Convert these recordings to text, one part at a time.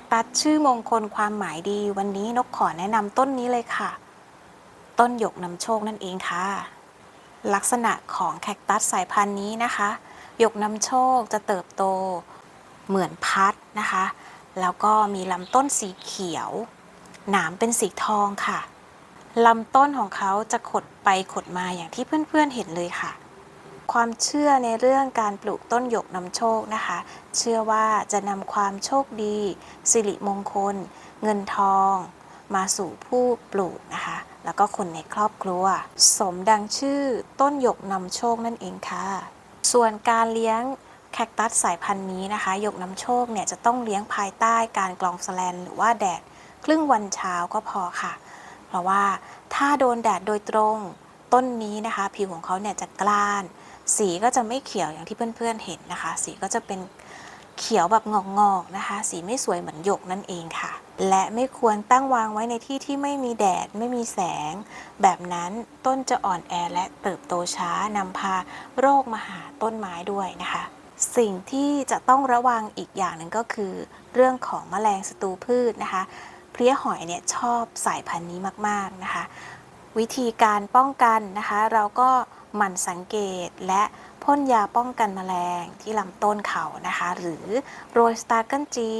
คตัสชื่อมงคลความหมายดี วันนี้นกขอแนะนำต้นนี้เลยค่ะ ต้นหยกนำโชคนั่นเองค่ะ ลักษณะของแคคตัสสายพันธุ์นี้นะคะหยกนำโชคจะเติบโตเหมือนพัดนะคะ แล้วก็มีลำต้นสีเขียว หนามเป็นสีทองค่ะลำต้นของเขาจะขดไปขดมาอย่างที่เพื่อนๆเห็นเลยค่ะ ความเชื่อในเรื่องการปลูกต้นหยกนำโชคนะคะ เชื่อว่าจะนำความโชคดี สิริมงคล เงินทอง มาสู่ผู้ปลูกนะคะ แล้วก็คนในครอบครัว สมดังชื่อต้นหยกนำโชคนั่นเองค่ะ ส่วนการเลี้ยงแคคตัสสายพันธุ์นี้นะคะหยกนำโชคเนี่ยจะต้องเลี้ยงภายใต้การกรองแสแลนหรือว่าแดดครึ่งวันเช้าก็พอค่ะ เพราะว่าถ้าโดนแดดโดยตรงต้นนี้นะคะ ผิวของเขาเนี่ยจะกล้าน สีก็จะไม่เขียวอย่างที่เพื่อนๆเห็นนะคะ สีก็จะเป็นเขียวแบบงอกๆนะคะ สีไม่สวยเหมือนหยกนั่นเองค่ะ และไม่ควรตั้งวางไว้ในที่ที่ไม่มีแดดไม่มีแสง แบบนั้นต้นจะอ่อนแอและเติบโตช้านำพาโรคมาหาต้นไม้ด้วยนะคะ สิ่งที่จะต้องระวังอีกอย่างหนึ่งก็คือ เรื่องของแมลงศัตรูพืชนะคะ เพลี้ยหอยเนี่ยชอบสายพันธุ์นี้มากๆนะคะ วิธีการป้องกันนะคะ เราก็ หมั่นสังเกตและพ่นยาป้องกันแมลงที่ลำต้นเขานะคะ หรือโรยสตาร์เกิลจี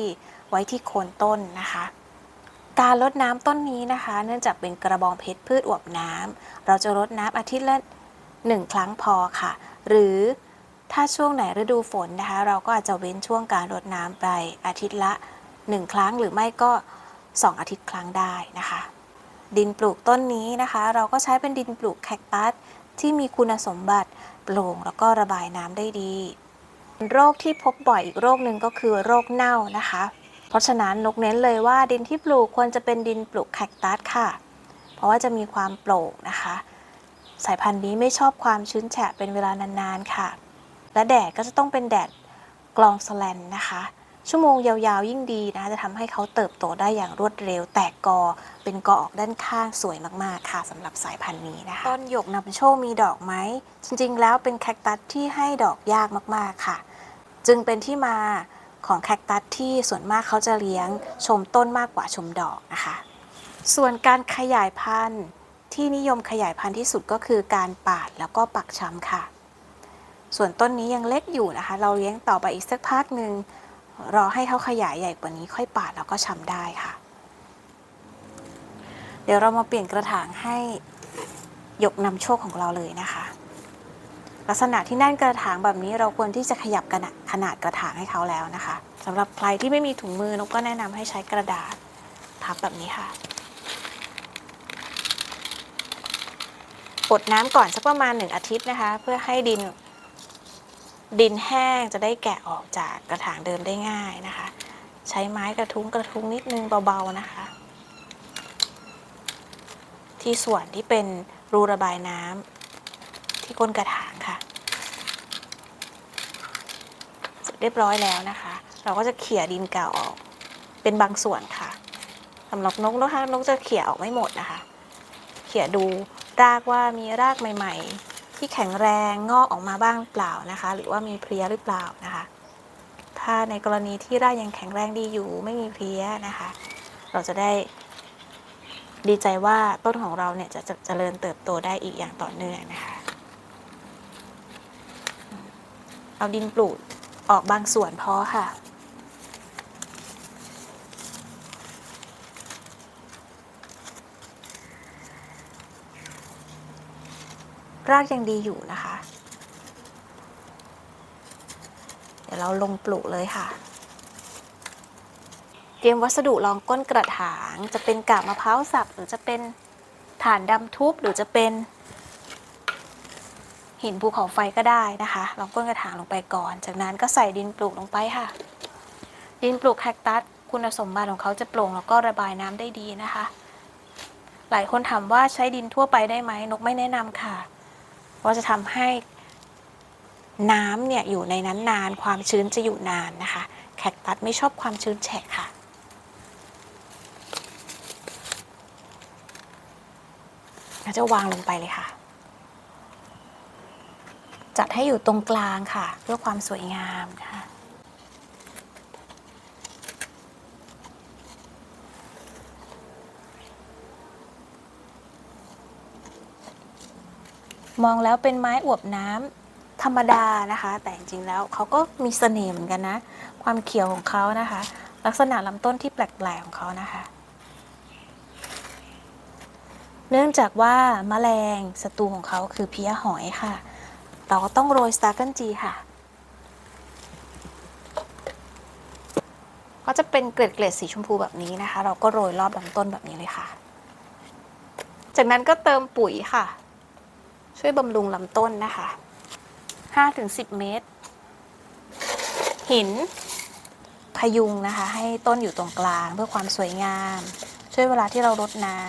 ไว้ที่โคนต้นนะคะ การรดน้ำต้นนี้นะคะ เนื่องจากเป็นกระบองเพชรพืชอวบน้ำเราจะรดน้ำอาทิตย์ละหนึ่งครั้งพอค่ะ หรือถ้าช่วงไหนฤดูฝนนะคะ เราก็อาจจะเว้นช่วงการรดน้ำไปอาทิตย์ละ 1 ครั้งหรือไม่ก็ 2 อาทิตย์ครั้งได้นะคะ ดินปลูกต้นนี้นะคะ เราก็ใช้เป็นดินปลูกแคคตัส ที่มีคุณสมบัติโปร่งแล้วก็ระบายน้ำได้ดี โรคที่พบบ่อยอีกโรคหนึ่งก็คือโรคเน่านะคะ เพราะฉะนั้นนกเน้นเลยว่าดินที่ปลูกควรจะเป็นดินปลูกแคคตัสค่ะ เพราะว่าจะมีความโปร่งนะคะ สายพันธุ์นี้ไม่ชอบความชื้นแฉะเป็นเวลานานๆค่ะ และแดดก็จะต้องเป็นแดดกรองสแลนนะคะ ชั่วโมงยาวๆยิ่งดีนะคะจะทำให้เขาเติบโตได้อย่างรวดเร็ว แตกกอเป็นกอออกด้านข้างสวยมากๆค่ะสำหรับสายพันธุ์นี้นะคะต้นหยกนำโชคมีดอกไหมจริงๆ แล้วเป็นแคคตัสที่ให้ดอกยากมากๆค่ะ จึงเป็นที่มาของแคคตัสที่ส่วนมากเขาจะเลี้ยงชมต้นมากกว่าชมดอกนะคะ ส่วนการขยายพันธุ์ที่นิยมขยายพันธุ์ที่สุดก็คือการปาดแล้วก็ปักช้ำค่ะ ส่วนต้นนี้ยังเล็กอยู่นะคะ เราเลี้ยงต่อไปอีกสักพักหนึ่ง รอให้เขาขยายใหญ่กว่านี้ค่อยปาดแล้วก็ชำได้ค่ะ เดี๋ยวเรามาเปลี่ยนกระถางให้ยกนำโชคของเราเลยนะคะ ลักษณะที่แน่นกระถางแบบนี้เราควรที่จะขยับขนาดขนาดกระถางให้เขาแล้วนะคะสำหรับใครที่ไม่มีถุงมือนกก็แนะนำให้ใช้กระดาษพับแบบนี้ค่ะปดน้ำก่อนสักประมาณหนึ่งอาทิตย์นะคะ เพื่อให้ดิน ดินแห้งจะได้แกะออกจากกระถางเดิมได้ง่ายนะคะ ใช้ไม้กระทุ้งกระทุ้งนิดนึงเบาๆนะคะ ที่ส่วนที่เป็นรูระบายน้ำที่ก้นกระถางค่ะเสร็จเรียบร้อยแล้วนะคะ เราก็จะเขี่ยดินเก่าออก เป็นบางส่วนค่ะสำหรับนกนะคะนกจะเขี่ยออกไม่หมดนะคะ เขี่ยดูรากว่ามีรากใหม่ ๆ ที่แข็งแรงงอกออกมาบ้างหรือเปล่านะคะ หรือว่ามีเพลี้ยหรือเปล่านะคะ ถ้าในกรณีที่รากยังแข็งแรงดีอยู่ไม่มีเพลี้ยนะคะ เราจะได้ดีใจว่าต้นของเราเนี่ยจะจะเจริญเติบโตได้อีกอย่างต่อเนื่องนะคะ เอาดินปลูกออกบางส่วนพอค่ะ รากยังดีอยู่นะคะ เดี๋ยวเราลงปลูกเลยค่ะ เตรียมวัสดุรองก้นกระถาง จะเป็นกาบมะพร้าวสับ หรือจะเป็นถ่านดำทุบหรือจะเป็นหินภูเขาไฟก็ได้นะคะรองก้นกระถางลงไปก่อน จากนั้นก็ใส่ดินปลูกลงไปค่ะ ดินปลูกแคคตัสคุณสมบัติของเขาจะโปร่งแล้วก็ระบายน้ำได้ดีนะคะ หลายคนถามว่าใช้ดินทั่วไปได้ไหมนกไม่แนะนำค่ะ เพราะจะทำให้น้ำเนี่ยอยู่ในนั้นนานความชื้นจะอยู่นานนะคะ แคคตัสไม่ชอบความชื้นแฉะค่ะ เราจะวางลงไปเลยค่ะ จัดให้อยู่ตรงกลางค่ะ เพื่อความสวยงามค่ะ มองแล้วเป็นไม้อวบน้ำธรรมดานะคะ แต่จริงๆแล้วเขาก็มีเสน่ห์เหมือนกันนะ ความเขียวของเขานะคะ ลักษณะลำต้นที่แปลกๆของเขานะคะ เนื่องจากว่าแมลงศัตรูของเขาคือเพี้ยหอยค่ะ เราก็ต้องโรยสตาร์กันจีค่ะ ก็จะเป็นเกล็ดเกล็ดสีชมพูแบบนี้นะคะ เราก็โรยรอบลำต้นแบบนี้เลยค่ะ จากนั้นก็เติมปุ๋ยค่ะ ช่วยบำรุงลำต้นนะคะ5-10 เมตร หิน พยุงนะคะ ให้ต้นอยู่ตรงกลางเพื่อความสวยงาม ช่วยเวลาที่เรารดน้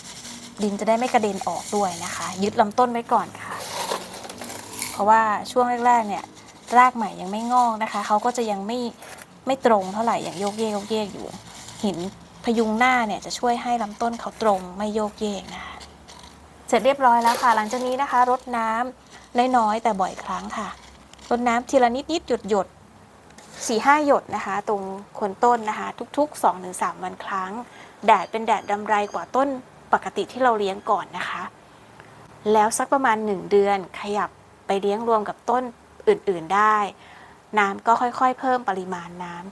ำดินจะได้ไม่กระเด็นออกด้วยนะคะ ยึดลำต้นไว้ก่อนค่ะ เพราะว่าช่วงแรกๆเนี่ยรากใหม่ยังไม่งอกนะคะ เขาก็จะยังไม่ไม่ตรงเท่าไหร่อย่างโยกเยกโยกเยกอยู่ หินพยุงหน้าเนี่ยจะช่วยให้ลำต้นเขาตรงไม่โยกเยกนะคะ เสร็จเรียบร้อยแล้วค่ะ หลังจากนี้นะคะรดน้ำน้อยๆแต่บ่อยครั้งค่ะรดน้ำทีละนิดนิดหยดหยดสี่ห้าหยดนะคะ ตรงโคนต้นนะคะ ทุกๆ 2-3 วันครั้ง แดดเป็นแดดดำไรกว่าต้นปกติที่เราเลี้ยงก่อนนะคะ แล้วสักประมาณ 1 เดือนขยับไปเลี้ยงรวมกับต้นอื่นๆได้ น้ำก็ค่อยๆ เพิ่มปริมาณน้ำ